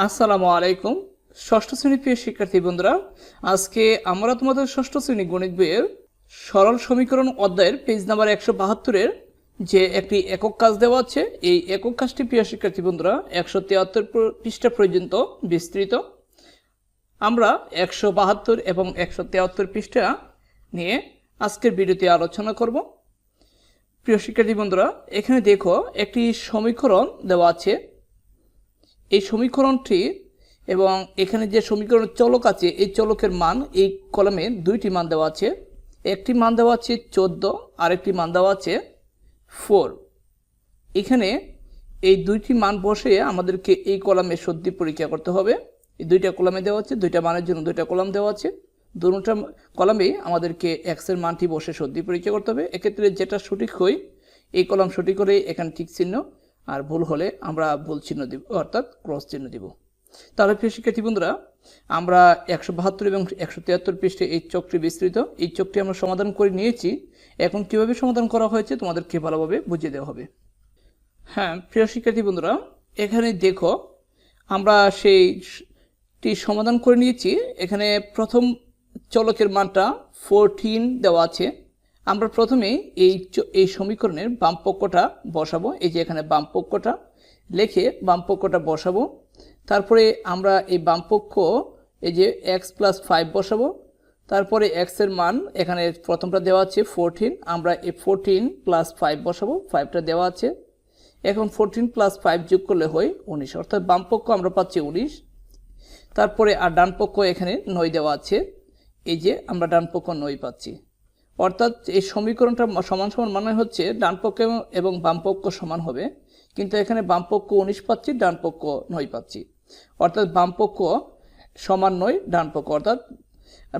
আসসালামু আলাইকুম, ষষ্ঠ শ্রেণির প্রিয় শিক্ষার্থী বন্ধুরা। আজকে আমরা তোমাদের ষষ্ঠ শ্রেণি গণিত বইয়ের সরল সমীকরণ অধ্যায়ের পেজ নাম্বার একশো বাহাত্তরের যে একটি একক কাজ দেওয়া আছে, এই একক কাজটি প্রিয় শিক্ষার্থী বন্ধুরা, একশো তিয়াত্তর পৃষ্ঠা পর্যন্ত বিস্তৃত। আমরা একশো বাহাত্তর এবং একশো তিয়াত্তর পৃষ্ঠা নিয়ে আজকের ভিডিওতে আলোচনা করব। প্রিয় শিক্ষার্থী বন্ধুরা, এখানে দেখো একটি সমীকরণ দেওয়া আছে এই সমীকরণটি এবং এখানে যে সমীকরণ চলক আছে, এই চলকের মান, এই কলমে দুইটি মান দেওয়া আছে। একটি মান দেওয়া আছে চোদ্দ, আরেকটি মান দেওয়া আছে ফোর। এখানে এই দুইটি মান বসে আমাদেরকে এই কলামে সত্যি পরীক্ষা করতে হবে। এই দুইটা কলামে দেওয়া আছে, দুইটা মানের জন্য দুইটা কলাম দেওয়া আছে। দুটা কলামেই আমাদেরকে এক্সের মানটি বসে সত্যি পরীক্ষা করতে হবে। এক্ষেত্রে যেটা সঠিক হয়, এই কলাম সঠিক করে এখানে ঠিক চিহ্ন আর ভুল হলে আমরা ভুল চিহ্ন দিব, অর্থাৎ ক্রস চিহ্ন দিব। তাহলে প্রিয় শিক্ষার্থী বন্ধুরা, আমরা একশো বাহাত্তর এবং একশো তিয়াত্তর পৃষ্ঠে এই চোখটি বিস্তৃত। এই চোখটি আমরা সমাধান করে নিয়েছি। এখন কীভাবে সমাধান করা হয়েছে তোমাদেরকে ভালোভাবে বুঝিয়ে দেওয়া হবে। হ্যাঁ প্রিয় শিক্ষার্থী বন্ধুরা, এখানে দেখো, আমরা সেইটি সমাধান করে নিয়েছি। এখানে প্রথম চলকের মানটা ফোরটিন দেওয়া আছে। আমরা প্রথমে এই এই সমীকরণের বাম পক্ষটা বসাবো, এই যে এখানে বাম পক্ষটা, লিখে বাম পক্ষটা বসাবো। তারপরে আমরা এই বাম পক্ষ, এই যে এক্স প্লাস ফাইভ বসাবো। তারপরে এক্সের মান, এখানে প্রথমটা দেওয়া আছে ফোরটিন আমরা এই ফোরটিন প্লাস ফাইভ বসাবো ফাইভটা দেওয়া আছে। এখন ফোরটিন প্লাস ফাইভ যোগ করলে হয় উনিশ, অর্থাৎ বাম পক্ষ আমরা পাচ্ছি উনিশ। তারপরে আর ডান পক্ষ এখানে নয় দেওয়া আছে। এই যে আমরা ডান পক্ষ নয় পাচ্ছি। অর্থাৎ এই সমীকরণটা সমান সমান মানে হচ্ছে ডান পক্ষ এবং- বামপক্ষ সমান হবে। কিন্তু এখানে বামপক্ষ উনিশ পাচ্ছি, ডান পক্ষ নয় পাচ্ছি। অর্থাৎ বামপক্ষ সমান নয়, ডান পক্ষ। অর্থাৎ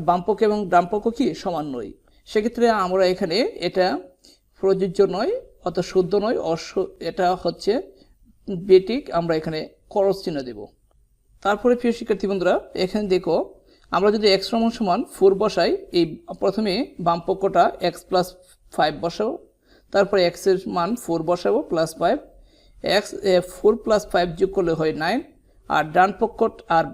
বামপক্ষ এবং ডান পক্ষ কি? সমান নয়। সেক্ষেত্রে আমরা এখানে এটা প্রযোজ্য নয় অর্থাৎ শুদ্ধ নয় অস এটা হচ্ছে বেটিক, আমরা এখানে করস চিহ্ন দেব। তারপরে প্রিয় শিক্ষার্থী বন্ধুরা, এখানে দেখো আমরা যদি এক্স সমান সমান ফোর বসাই, এই প্রথমে বাম পক্ষটা এক্স প্লাস ফাইভ বসাবো তারপরে এক্সের মান ফোর বসাবো plus five X four plus five যোগ করলে হয় নাইন আর ডান পক্ষ, আর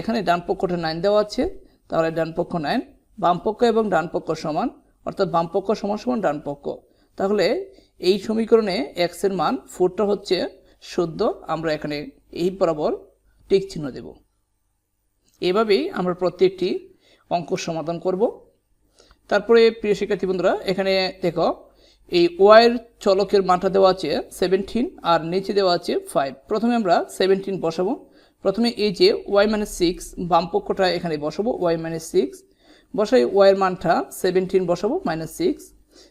এখানে ডান পক্ষটা নাইন দেওয়া আছে, তাহলে ডান পক্ষ নাইন বাম পক্ষ এবং ডান পক্ষ সমান, অর্থাৎ বাম পক্ষ সমান সমান ডান পক্ষ। তাহলে এই সমীকরণে এক্সের মান ফোরটা হচ্ছে সদ্য আমরা এখানে এই বরাবর টিক চিহ্ন দেব। এভাবেই আমরা প্রত্যেকটি অঙ্ক সমাধান করব। তারপরে, প্রিয় শিক্ষার্থী বন্ধুরা, এখানে দেখো, এই ওয়াইয়ের চলকের মানটা দেওয়া আছে সেভেন্টিন আর নিচে দেওয়া আছে ফাইভ প্রথমে আমরা সেভেন্টিন বসাবো। প্রথমে এই যে ওয়াই মাইনাস সিক্স বাম পক্ষটা এখানে বসাবো ওয়াই মাইনাস সিক্স বসাই ওয়াইয়ের মানটা সেভেন্টিন বসাবো মাইনাস সিক্স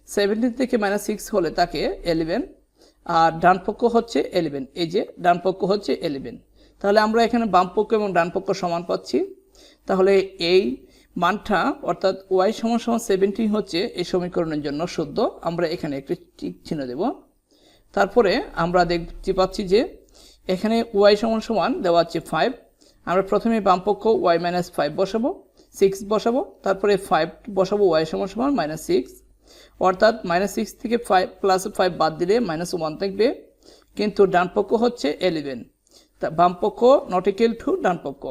সেভেন্টিন থেকে মাইনাস সিক্স হলে তাকে এলেভেন আর ডান পক্ষ হচ্ছে এলেভেন এই যে ডান পক্ষ হচ্ছে এলেভেন তাহলে আমরা এখানে বাম পক্ষ এবং ডান পক্ষ সমান পাচ্ছি। তাহলে এই মানটা অর্থাৎ ওয়াই সমান সমান সেভেন্টিন হচ্ছে এই সমীকরণের জন্য শুদ্ধ আমরা এখানে একটি টিক চিহ্ন দেব। তারপরে আমরা দেখতে পাচ্ছি যে এখানে ওয়াই সমান সমান দেওয়া আছে ফাইভ আমরা প্রথমে বাম পক্ষ ওয়াই মাইনাস ফাইভ বসাবো সিক্স বসাবো, তারপরে ফাইভ বসাবো ওয়াই সমান সমান মাইনাস সিক্স অর্থাৎ মাইনাস সিক্স থেকে ফাইভ প্লাস ফাইভ বাদ দিলে মাইনাস ওয়ান থাকবে। কিন্তু ডান পক্ষ হচ্ছে এলেভেন তা বাম পক্ষ নট ইকুয়াল টু ডান পক্ষ।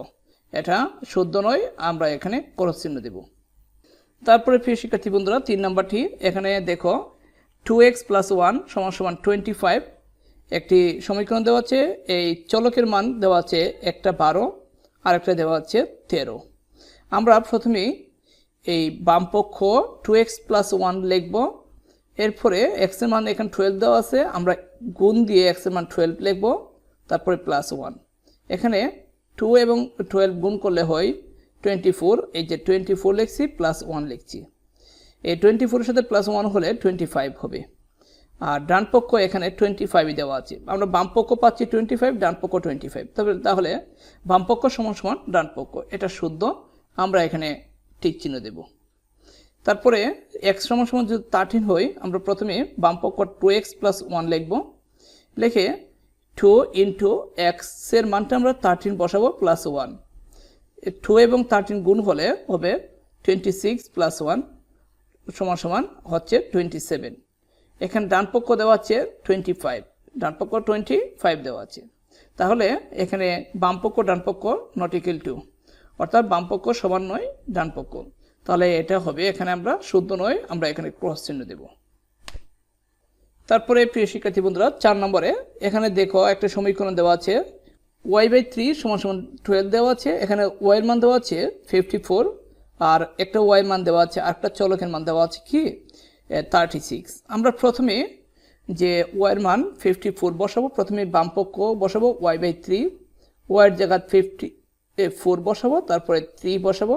এটা শুদ্ধ নয়, আমরা এখানে করস চিহ্ন দেব। তারপরে প্রিয় শিক্ষার্থী বন্ধুরা, তিন নম্বরটি, এখানে দেখো টু এক্স প্লাস ওয়ান সমান সমান টোয়েন্টি ফাইভ একটি সমীকরণ দেওয়া আছে, এই চলকের মান দেওয়া আছে একটা বারো আর একটা দেওয়া আছে তেরো। আমরা প্রথমেই এই বাম পক্ষ টু এক্স প্লাস ওয়ান লিখব। এরপরে এক্সের মান এখানে টুয়েলভ দেওয়া আছে, আমরা গুণ দিয়ে এক্সের মান টুয়েলভ লিখব। তারপরে প্লাস ওয়ান এখানে টু এবং টুয়েলভ গুণ করলে হয় টোয়েন্টি ফোর এই যে টোয়েন্টি ফোর লিখছি প্লাস ওয়ান লিখছি। এই টোয়েন্টি ফোরের সাথে প্লাস ওয়ান হলে টোয়েন্টি ফাইভ হবে। আর ডান পক্ষ এখানে টোয়েন্টি ফাইভই দেওয়া আছে। আমরা বাম পক্ষ পাচ্ছি টোয়েন্টি ফাইভ ডান পক্ষ টোয়েন্টি ফাইভ তবে তাহলে বাম পক্ষ সমান সমান ডান পক্ষ। এটা শুদ্ধ। আমরা এখানে ঠিক চিহ্ন দেব। তারপরে এক্স সমান সমান যদি থার্টিন হয়, আমরা প্রথমে বাম পক্ষ টু এক্স প্লাস ওয়ান লিখব। লিখে টু ইন্টু এক্সের মানটা আমরা থার্টিন বসাবো প্লাস ওয়ান টু এবং থার্টিন গুণ হলে হবে টোয়েন্টি সিক্স প্লাস ওয়ান সমান সমান হচ্ছে টোয়েন্টি সেভেন এখানে ডান পক্ষ দেওয়া আছে টোয়েন্টি ফাইভ ডান পক্ষ টোয়েন্টি ফাইভ দেওয়া আছে। তাহলে এখানে বামপক্ষ ডানপক্ষ নট ইকুয়াল টু অর্থাৎ বামপক্ষ সমান নয় ডানপক্ষ তাহলে এটা হবে, এখানে আমরা শুদ্ধ নয়, আমরা এখানে ক্রস চিহ্ন দেব। তারপরে, প্রিয় শিক্ষার্থী বন্ধুরা, চার নম্বরে, এখানে দেখো একটা সমীকরণ দেওয়া আছে। ওয়াই বাই থ্রি সমান সমান টুয়েলভ দেওয়া আছে। এখানে ওয়াইয়ের মান দেওয়া আছে ফিফটি ফোর আর একটা ওয়াইয়ের মান দেওয়া আছে, আরেকটা চলকের মান দেওয়া আছে কি? থার্টি সিক্স আমরা প্রথমে যে ওয়াইয়ের মান ফিফটি ফোর বসাবো, প্রথমে বামপক্ষ বসাবো ওয়াই বাই থ্রি ওয়াইয়ের জায়গা ফিফটি ফোর বসাবো, তারপরে থ্রি বসাবো।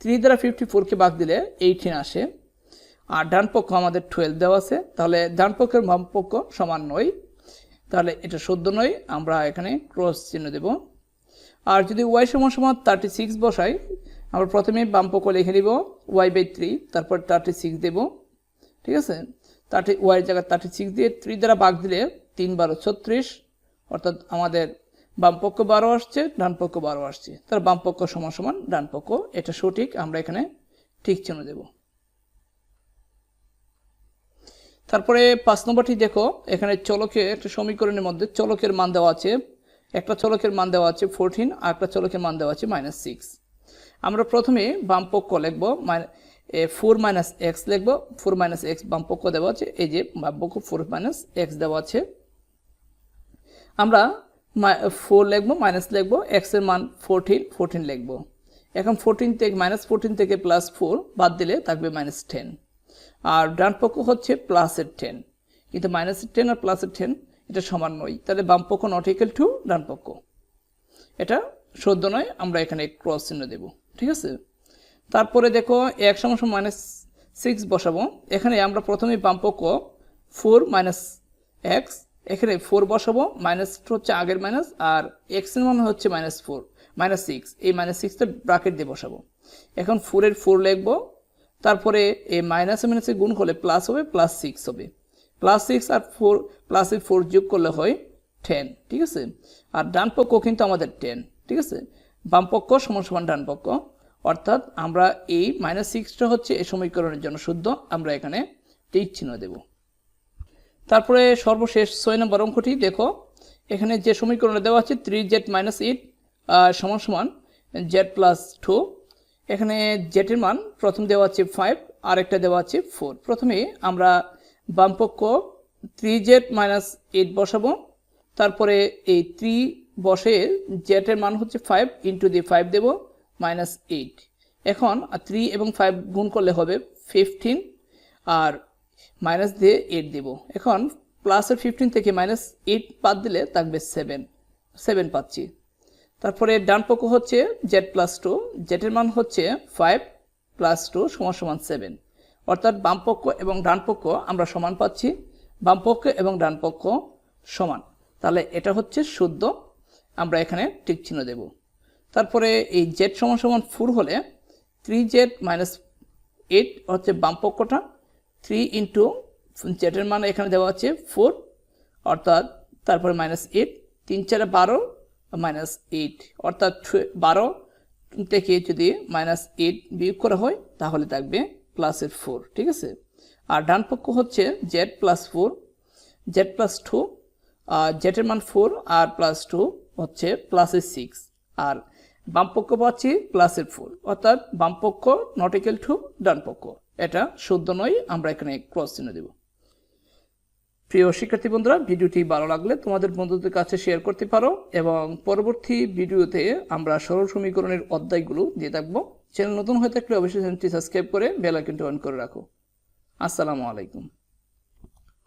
থ্রি দ্বারা ফিফটি ফোরকে বাদ দিলে এইটিন আসে। আর ডান পক্ষ আমাদের টুয়েলভ দেওয়া আছে, তাহলে ডান পক্ষের বাম পক্ষ সমান নয়। তাহলে এটা সদ্য নয়, আমরা এখানে ক্রস চিহ্ন দেব। আর যদি ওয়াই সমান সমান থার্টি সিক্স বসাই, আমরা প্রথমে বাম পক্ষ লিখে দিব ওয়াই বাই থ্রি তারপর থার্টি সিক্স দেবো। ঠিক আছে? থার্টি ওয়াইয়ের জায়গায় থার্টি সিক্স দিয়ে থ্রি দ্বারা বাঘ দিলে তিন বারো ছত্রিশ, অর্থাৎ আমাদের বামপক্ষ বারো আসছে, ডান পক্ষ বারো আসছে। তার বামপক্ষ সমান সমান ডান পক্ষ, এটা সঠিক, আমরা এখানে ঠিক চিহ্ন দেব। তারপরে পাঁচ নম্বরটি দেখো, এখানে চলকে একটা সমীকরণের মধ্যে চলকের মান দেওয়া আছে। একটা চলকের মান দেওয়া আছে ফোরটিন আর একটা চলকের মান দেওয়া আছে মাইনাস সিক্স আমরা প্রথমে বামপক্ষ লিখব ফোর মাইনাস এক্স লিখব ফোর মাইনাস এক্স বামপক্ষ দেওয়া আছে, এই যে বামপক্ষ ফোর মাইনাস এক্স দেওয়া আছে। আমরা ফোর লিখব মাইনাস লিখব এক্সের মান ফোরটিন ফোরটিন লিখব। এখন ফোরটিন থেকে মাইনাস ফোরটিন থেকে প্লাস ফোর বাদ দিলে থাকবে মাইনাস টেন আর ডান পক্ষ হচ্ছে প্লাসের টেন কিন্তু মাইনাসের টেন আর প্লাসের টেন এটা সমান নয়। তাহলে বাম পক্ষ নট ইকুয়াল টু ডান পক্ষ। এটা সদ্য নয়, আমরা এখানে ক্রস চিহ্ন দেব। ঠিক আছে? তারপরে দেখো, এক সমস্যা মাইনাস সিক্স বসাবো। এখানে আমরা প্রথমে বামপক্ষ ফোর মাইনাস এক্স এখানে ফোর বসাবো। মাইনাস টু হচ্ছে আগের মাইনাস আর এক্সের মান হচ্ছে মাইনাস ফোর মাইনাস সিক্স এই মাইনাস সিক্সটা ব্রাকেট দিয়ে বসাবো। এখন ফোরের ফোর লিখব। তারপরে এই মাইনাসে মাইনাসে গুণ করলে প্লাস হবে প্লাস সিক্স হবে। প্লাস সিক্স আর ফোর প্লাসে ফোর যোগ করলে হয় টেন ঠিক আছে? আর ডান পক্ষ কিন্তু আমাদের টেন ঠিক আছে? বাম পক্ষ সমান সমান ডান পক্ষ। অর্থাৎ আমরা এই মাইনাস সিক্সটা হচ্ছে এই সমীকরণের জন্য শুদ্ধ, আমরা এখানে টিক চিহ্ন দেব। তারপরে সর্বশেষ ছয় নম্বর অঙ্কটি দেখো। এখানে যে সমীকরণে দেওয়া আছে থ্রি জেড মাইনাস এইট সমান সমান জেড প্লাস টু এখানে জেটের মান প্রথম দেওয়া আছে ফাইভ আর একটা দেওয়া আছে ফোর প্রথমে আমরা বামপক্ষ থ্রি জেড মাইনাস এইট বসাবো। তারপরে এই থ্রি বসে জেটের মান হচ্ছে ফাইভ ইন্টু দিয়ে ফাইভ দেবো মাইনাস এইট এখন থ্রি এবং ফাইভ গুণ করলে হবে ফিফটিন আর মাইনাস দিয়ে এইট দেব। এখন প্লাসের ফিফটিন থেকে মাইনাস এইট বাদ দিলে থাকবে সেভেন সেভেন পাচ্ছি। তারপরে ডান পক্ষ হচ্ছে জেড প্লাস টু জেটের মান হচ্ছে ফাইভ প্লাস টু সমান সমান সেভেন অর্থাৎ বামপক্ষ এবং ডান পক্ষ আমরা সমান পাচ্ছি। বামপক্ষ এবং ডান পক্ষ সমান। তাহলে এটা হচ্ছে শুদ্ধ। আমরা এখানে টিক চিহ্ন দেব। তারপরে এই জেড সমান সমান ফোর হলে থ্রি জেড মাইনাস এইট হচ্ছে বামপক্ষটা থ্রি ইন্টু জেডের মান এখানে দেওয়া আছে ফোর অর্থাৎ তারপরে মাইনাস এইট তিন চারে বারো মাইনাস এইট। অর্থাৎ বারো থেকে যদি মাইনাস এইট বিয়োগ করা হয়, তাহলে থাকবে প্লাসের ফোর ঠিক আছে? আর ডান পক্ষ হচ্ছে Z plus four Z plus two জেটের মান ফোর আর প্লাস টু হচ্ছে প্লাসের সিক্স আর বামপক্ষ পাচ্ছি প্লাসের ফোর অর্থাৎ বামপক্ষ নট ইকুয়াল টু ডান পক্ষ। এটা শুদ্ধ নয়, আমরা এখানে ক্রস চিহ্ন দেব। প্রিয় শিক্ষার্থী বন্ধুরা, ভিডিওটি ভালো লাগলে তোমাদের বন্ধুদের কাছে শেয়ার করতে পারো এবং পরবর্তী ভিডিওতে আমরা সরল সমীকরণের অধ্যায়গুলো দিয়ে থাকব। চ্যানেল নতুন হয়ে থাকলে অবশ্যই চ্যানেলটি সাবস্ক্রাইব করে বেল আইকনটি অন করে রাখো। আসসালামু আলাইকুম।